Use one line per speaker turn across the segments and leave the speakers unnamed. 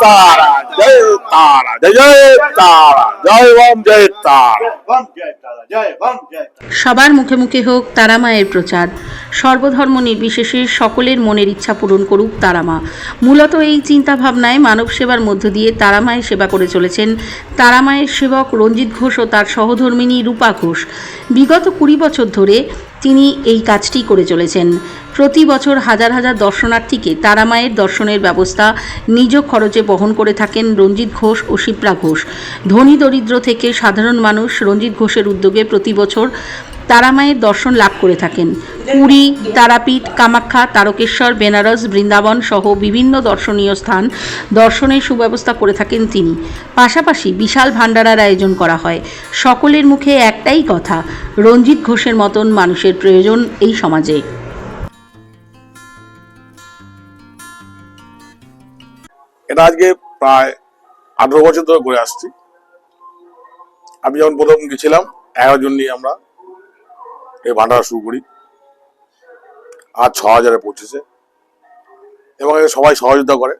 তারা জয় তারা জয় জয় তারা জয় ওম জয় তারা
সবার মুখে মুখে হোক তারা মায়ের প্রচার। সর্বধর্ম নির্বিশেষে সকলের মনের ইচ্ছা পূরণ করুক তারা মা। মূলত এই চিন্তা ভাবনায় মানব সেবার মধ্য দিয়ে তারা মায়ের সেবা করে চলেছেন তারা মায়ের সেবক রঞ্জিত ঘোষ ও তার সহধর্মিনী রূপা ঘোষ। বিগত কুড়ি বছর ধরে তিনি এই কাজটি করে চলেছেন। প্রতি বছর হাজার হাজার দর্শনার্থীকে তারা মায়ের দর্শনের ব্যবস্থা নিজ খরচে বহন করে থাকেন রঞ্জিত ঘোষ ও শিপ্রা ঘোষ। ধনী দরিদ্র থেকে সাধারণ মানুষ রঞ্জিত ঘোষের উদ্যোগে প্রতি বছর তারামায়ের দর্শন লাভ করে থাকেন। পুরী, তারাপীঠ, কামাখ্যা, তারকেশ্বর, বেনারস, বৃন্দাবন সহ বিভিন্ন দর্শনীয় স্থান দর্শনের সুব্যবস্থা করে থাকেন তিনি। পাশাপাশি বিশাল ভাণ্ডারার আয়োজন করা হয়। সকলের মুখে একটাই কথা, রঞ্জিত ঘোষের মতন মানুষের প্রয়োজন এই সমাজে।
আজকে প্রায় আঠারো বছর ধরে করে আসছি। আমি যখন প্রথম গেছিলাম, এগারো জন নিয়ে আমরা এই ভান্ডারা শুরু করি। আর ছ হাজারে পৌঁছেছে। এবং সবাই সহযোগিতা করে।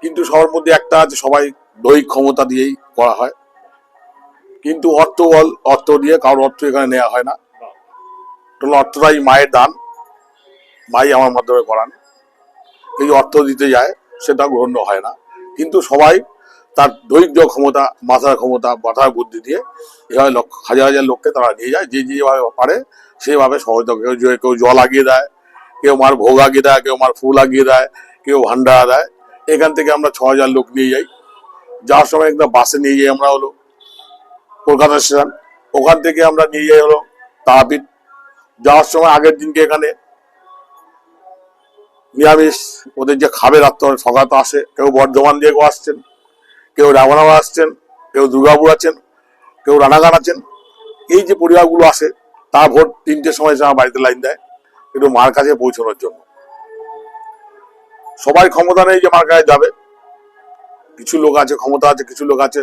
কিন্তু সবার মধ্যে একটা আছে, সবাই দৈহিক ক্ষমতা দিয়েই করা হয়। কিন্তু অর্থ বল, অর্থ দিয়ে কারোর অর্থ এখানে নেওয়া হয় না। অর্থটাই মায়ের দান। মাই আমার মাধ্যমে করান। এই অর্থ দিতে যায়, সেটা গ্রহণ হয় না। কিন্তু সবাই তার ধৈর্য ক্ষমতা, মাথার ক্ষমতা, মাথার বুদ্ধি দিয়ে এভাবে লক্ষ, হাজার হাজার লোককে তারা নিয়ে যায়। যে যেভাবে পারে, সেভাবে সহযোগিতা কেউ কেউ জল আগিয়ে দেয়, কেউ মার ভোগ আগিয়ে দেয়, কেউ মার ফুল আগিয়ে দেয়, কেউ ভান্ডারা দেয়। এখান থেকে আমরা ছ হাজার লোক নিয়ে যাই। যাওয়ার সময় একদম বাসে নিয়ে যাই আমরা হলো কলকাতা স্টেশন। ওখান থেকে আমরা নিয়ে যাই হলো তারাপীঠ। যাওয়ার সময় আগের দিনকে এখানে নিরামিষ, ওদের যে খাবে রাত্রে সকাল তো আসে। কেউ বর্ধমান দিয়ে আসছেন। কেউ রামনগর আসছেন, কেউ দুর্গাপুর আছেন, কেউ রানাঘাট আছেন। এই যে পরিবারগুলো আসে, তা ভোট তিনটের সময় আমার বাড়িতে লাইন দেয়, একটু মার কাছে পৌঁছানোর জন্য। সবাই ক্ষমতা নেই যে মার কাছে যাবে। কিছু লোক আছে, ক্ষমতা আছে, কিছু লোক আছে,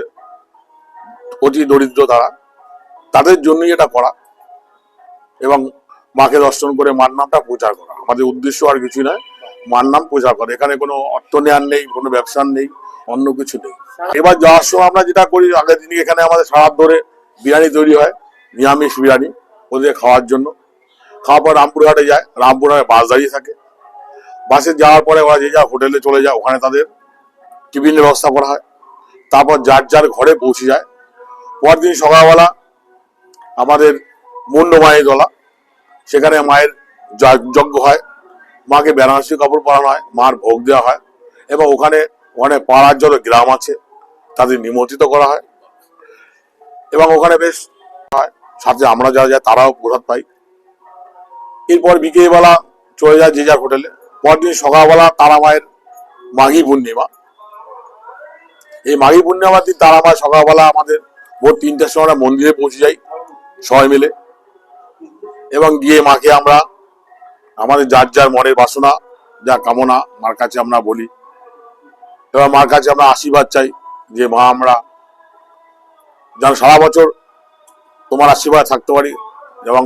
অতি দরিদ্র তারা। তাদের জন্যই এটা করা এবং মাকে দর্শন করে মার নামটা প্রচার করা। আমাদের উদ্দেশ্য আর কিছুই নয়, মার নাম প্রচার করা। এখানে কোনো অর্থ নেয়ার নেই, কোনো ব্যবসার নেই। অন্য কিছু নেই। এবার যাওয়ার সময় আমরা যেটা করি, আগের দিন এখানে আমাদের সারা ধরে বিরিয়ানি তৈরি হয়, নিরামিষ বিরিয়ানি ওদের খাওয়ার জন্য। খাওয়ার পর রামপুরহাটে যায়, রামপুরহাটে বাস দাঁড়িয়ে থাকে। বাসে যাওয়ার পরে ওরা যে যা হোটেলে চলে যায়, ওখানে তাদের টিফিনের ব্যবস্থা করা হয়। তারপর যার যার ঘরে পৌঁছে যায়। পরদিন সকালবেলা আমাদের মুন্ড মায়ের দলা, সেখানে মায়ের যজ্ঞ হয়। মাকে বেনারসি কাপড় পরানো হয়, মার ভোগ দেওয়া হয় এবং ওখানে ওখানে পাড়ার যত গ্রাম আছে, তাদের নিমন্ত্রিত করা হয়। এবং ওখানে বেশ হয়, সাথে আমরা যারা যাই তারাও প্রসাদ পাই। এরপর বিকেলবেলা চলে যায় যে যার হোটেলে। পরদিন সকালবেলা তারা মায়ের মাঘী পূর্ণিমা। এই মাঘী পূর্ণিমার দিন তারা মা সকালবেলা আমাদের ভোর তিনটার সময় মন্দিরে পৌঁছে যাই, সবাই মিলে। এবং গিয়ে মাকে আমরা, আমাদের যার যার মনের বাসনা, যা কামনা, মার কাছে আমরা বলি। এবার মার কাছে আমরা আশীর্বাদ চাই যে মা, আমরা যেন সারা বছর তোমার আশীর্বাদ থাকতে পারি এবং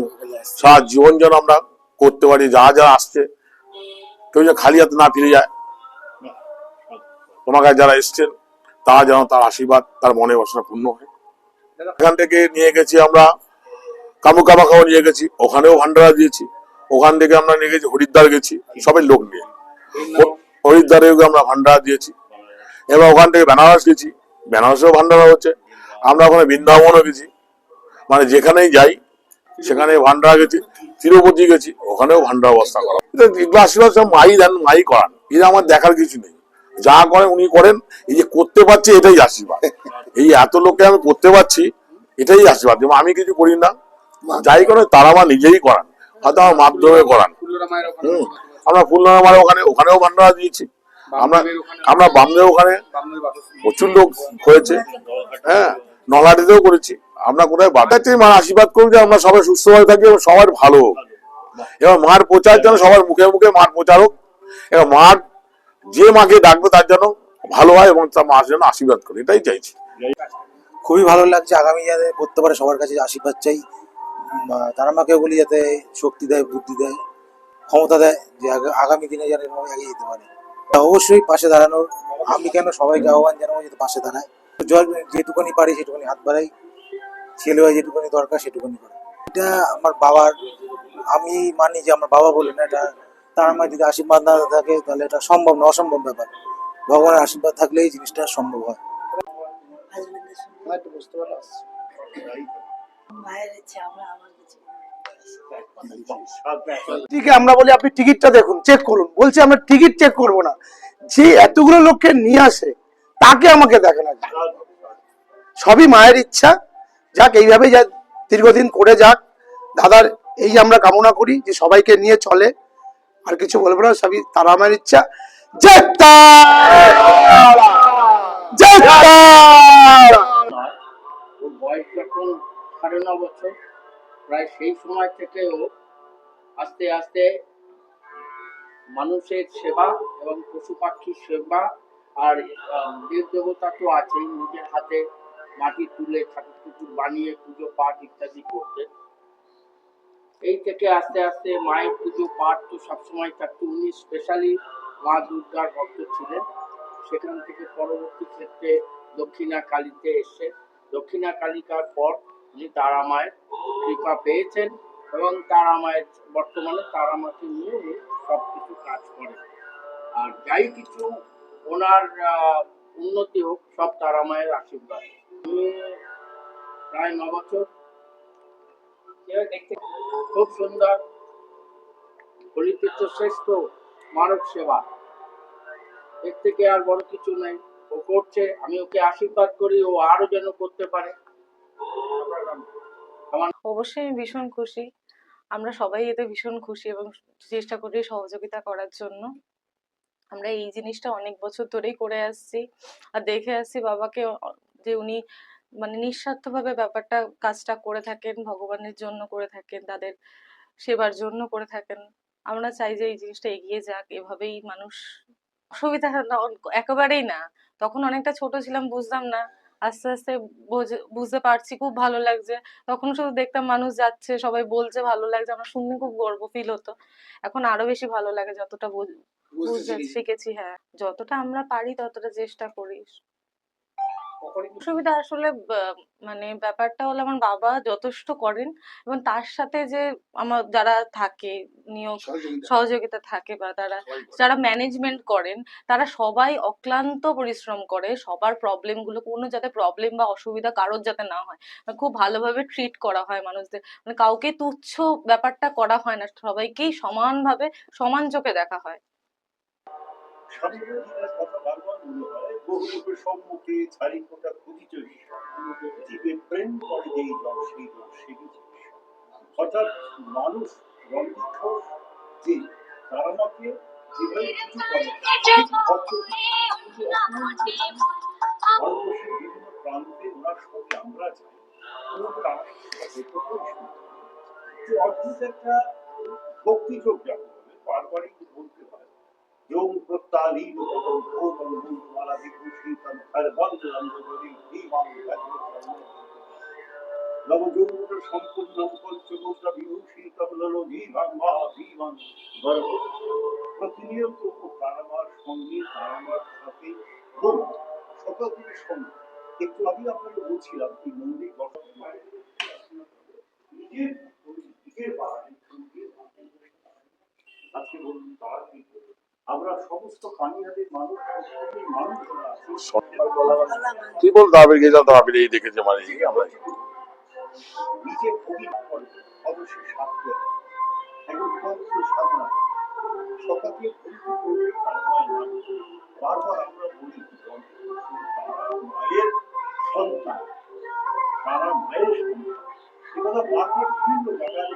সারা জীবন যেন আমরা করতে পারি, যা যা আসছে, কেউ যেন খালি হাতে না ফিরে যায়। তোমার কাছে যারা এসছেন, তারা যেন তার আশীর্বাদ, তার মনে বাসনা পূর্ণ হয়। এখান থেকে নিয়ে গেছি আমরা, কামুকামাখাও নিয়ে গেছি, ওখানেও ভান্ডারা দিয়েছি, ওখান থেকে আমরা নিয়ে গেছি, হরিদ্বার গেছি, সবাই লোক নিয়ে। হরিদ্বারেও আমরা ভান্ডারা দিয়েছি। এবার ওখান থেকে বেনারস গেছি। বেনারসেও ভান্ডারা হচ্ছে। আমরা ওখানে বৃন্দাবনও গেছি। মানে যেখানেই যাই সেখানে ভান্ডারা গেছি। তিরুপতি গেছি, ওখানেও ভান্ডার অবস্থা করা এগুলো আশীর্বাদ সব মাই দেন, মাই করান। এটা আমার দেখার কিছু নেই। যা করেন, উনি করেন। এই যে করতে পারছি, এটাই আশীর্বাদ। এই এত লোককে আমি করতে পারছি, এটাই আশীর্বাদ। যেমন আমি কিছু করি না, যাই করে তারা আমার নিজেই করান। হয়তো আমার মাধ্যমে করান। হুম, আমরা ফুলনামা ওখানে, ওখানেও ভান্ডারা দিয়েছি। আমরা আমরা বামদের ওখানে প্রচুর লোক হয়েছে। হ্যাঁ নলাটিতেও করেছি। আমরা কোথায় বাটাচ্ছি মার আশীর্বাদ করুক যে আমরা সবাই সুস্থভাবে থাকি এবং সবার ভালো হোক। এবার মার প্রচার যেন সবার মুখে মুখে মার প্রচার হোক। এবার মার যে মাকে ডাকবে তার যেন ভালো হয় এবং তার মার যেন আশীর্বাদ করে, এটাই চাইছি।
খুবই ভালো লাগছে। আগামী যাতে করতে পারে সবার কাছে আশীর্বাদ চাই। তারা মাকে বলি যাতে শক্তি দেয়, বুদ্ধি দেয়, ক্ষমতা দেয়, যে আগামী দিনে যেন এগিয়ে যেতে পারে। অবশ্যই পাশে দাঁড়ানোর, আমি কেন সবাইকে আহ্বান জানাব যাতে পাশে দাঁড়ায়। জল যেটুকুনি পারি সেটুকুনি হাত বাড়াই, ছেলে হয় যেটুকুনি দরকার সেটুকুনি করে। এটা আমার বাবার, আমি মানি যে আমার বাবা বলে না, এটা তার আমার যদি আশীর্বাদ না থাকে, তাহলে এটা সম্ভব না, অসম্ভব ব্যাপার। ভগবানের আশীর্বাদ থাকলে এই জিনিসটা সম্ভব হয়।
মায়ের ইচ্ছে, আমরা আমার
ঠিক আমরা বলি, আপনি টিকিটটা দেখুন চেক করুন। বলছি, আমরা টিকিট চেক করব না। যে এতগুলো লোককে নিয়ে আসে, তাকে আমাকে দেখেন আগে সবই মায়ের ইচ্ছা। যাক, এইভাবেই যা দীর্ঘদিন করে যাক। দাদার এই আমরা কামনা করি যে সবাইকে নিয়ে চলে। আর কিছু বলব না, সবই তারা আমার ইচ্ছা। জয়!
বয়স যখন সাড়ে ন প্রায় সেই সময় থেকে ও আস্তে আস্তে মানুষের সেবা এবং পশু পাখির সেবা আর দেব দেবতা তো আছেই, নিজের হাতে মাটি তুলে ঠাকুর টুকুর বানিয়ে পুজো পাঠ ইত্যাদি করতে। এই থেকে আস্তে আস্তে মায়ের পুজো পাঠ তো সবসময় থাকতো। উনি স্পেশালি মা দুর্গার ভক্ত ছিলেন। সেখান থেকে পরবর্তী ক্ষেত্রে দক্ষিণা কালীতে এসে, দক্ষিণা কালিকার পর উনি তারা মায়ের কৃপা পেয়েছেন এবং তারা মায়ের বর্তমানে তারা মাকে নিয়ে সব কিছু কাজ করেন আর যাই কিছু ওনার উন্নতি হোক, সব তারা মায়ের আশীর্বাদ। প্রায় ন বছর দেখতে খুব সুন্দর হলিতীর্থ শ্রেষ্ঠ মানব সেবা। এর থেকে আর বড় কিছু নেই। ও করছে, আমি ওকে আশীর্বাদ করি, ও আরও যেন করতে পারে।
অবশ্যই আমি ভীষণ খুশি। আমরা সবাই এতে ভীষণ খুশি এবং চেষ্টা করি সহযোগিতা করার জন্য। আমরা এই জিনিসটা অনেক বছর ধরেই করে আসছি। আর দেখে আসছি বাবাকে যে উনি মানে নিঃস্বার্থভাবে ব্যাপারটা, কাজটা করে থাকেন, ভগবানের জন্য করে থাকেন, তাদের সেবার জন্য করে থাকেন। আমরা চাই যে এই জিনিসটা এগিয়ে যাক। এভাবেই মানুষ অসুবিধা একেবারেই না। তখন অনেকটা ছোট ছিলাম, বুঝতাম না। আস্তে আস্তে বোঝে- বুঝতে পারছি খুব ভালো লাগছে। তখন শুধু দেখতাম মানুষ যাচ্ছে সবাই বলছে ভালো লাগছে আমার শুনে খুব গর্ব ফিল হতো। এখন আরও বেশি ভালো লাগে যতটা বুঝ- বুঝতে শিখেছি হ্যাঁ। যতটা আমরা পারি ততটা চেষ্টা করি। অসুবিধা আসলে মানে ব্যাপারটা হলো আমার বাবা যথেষ্ট করেন এবং তার সাথে যে আমার যারা থাকে নিয়োগ সহযোগিতা থাকে বা তারা যারা ম্যানেজমেন্ট করেন তারা সবাই অক্লান্ত পরিশ্রম করে সবার প্রবলেমগুলো কোনো যাতে প্রবলেম বা অসুবিধা কারোর যাতে না হয়। মানে খুব ভালোভাবে ট্রিট করা হয় মানুষদের। মানে কাউকে তুচ্ছ ব্যাপারটা করা হয় না সবাইকেই সমানভাবে সমান চোখে দেখা হয়।
স্বামীর কথা বারবার বহু লোকের সম্মুখে ছাড়ি ফোটা খুঁজি চলি জীবে প্রেম করে যেই জল সেই জল সেবি অর্থাৎ মানুষ রঙ্গিত যে তারা মাকে যেভাবে কিছু প্রত্যালীন মা প্রতিনিয়ত সঙ্গে সকাল একটু আপনাকে বলছিলাম কি মন্দির দর্শন করে নিজের নিজের বাড়ি আজকে বলুন তারা কি করবে? আমরা সমস্ত পানিহাটের মানুষ প্রত্যেকেই মানুষ যারা আছি,
কি বলতে হবে গেজাল তো হবে এই দেখেছে মানে
মায়ের সন্তান বিভিন্ন জায়গায়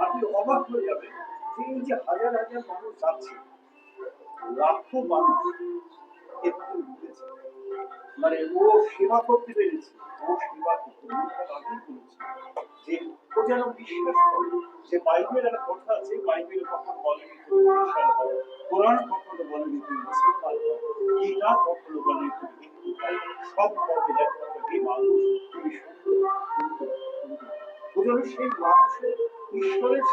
আপনি অবাক হয়ে যাবেন। এই যে হাজার হাজার মানুষ যাচ্ছে, লাখো মানুষ এভাবে উঠেছে মানে ও সেবা করতে পেরেছে, ও সেবা করতে যে ও যেন বিশ্বাস করে, যে বাইবেল একটা কথা আছে, বাইবেল কখনো কোরআন কখনো গীতা কখনো সব একটা হে মানুষ সুন্দর ও যেন সেই মানুষের ঈশ্বরের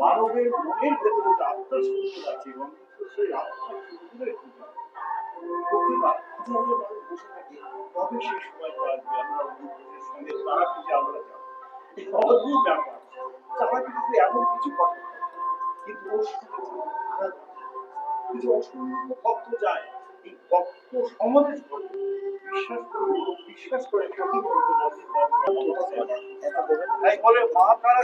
মানবের মনের ভেতরে যে আত্মার সুন্দর আছে এবং সেই আত্মার সুন্দরের পূজা সেই সঙ্গে আমরা ব্যাপার। এমন কিছু কিন্তু এই সমাবেশ ঘটে বিশ্বাস করে বিশ্বাস করে মুহূর্তে নদীর তাই বলে মা তারা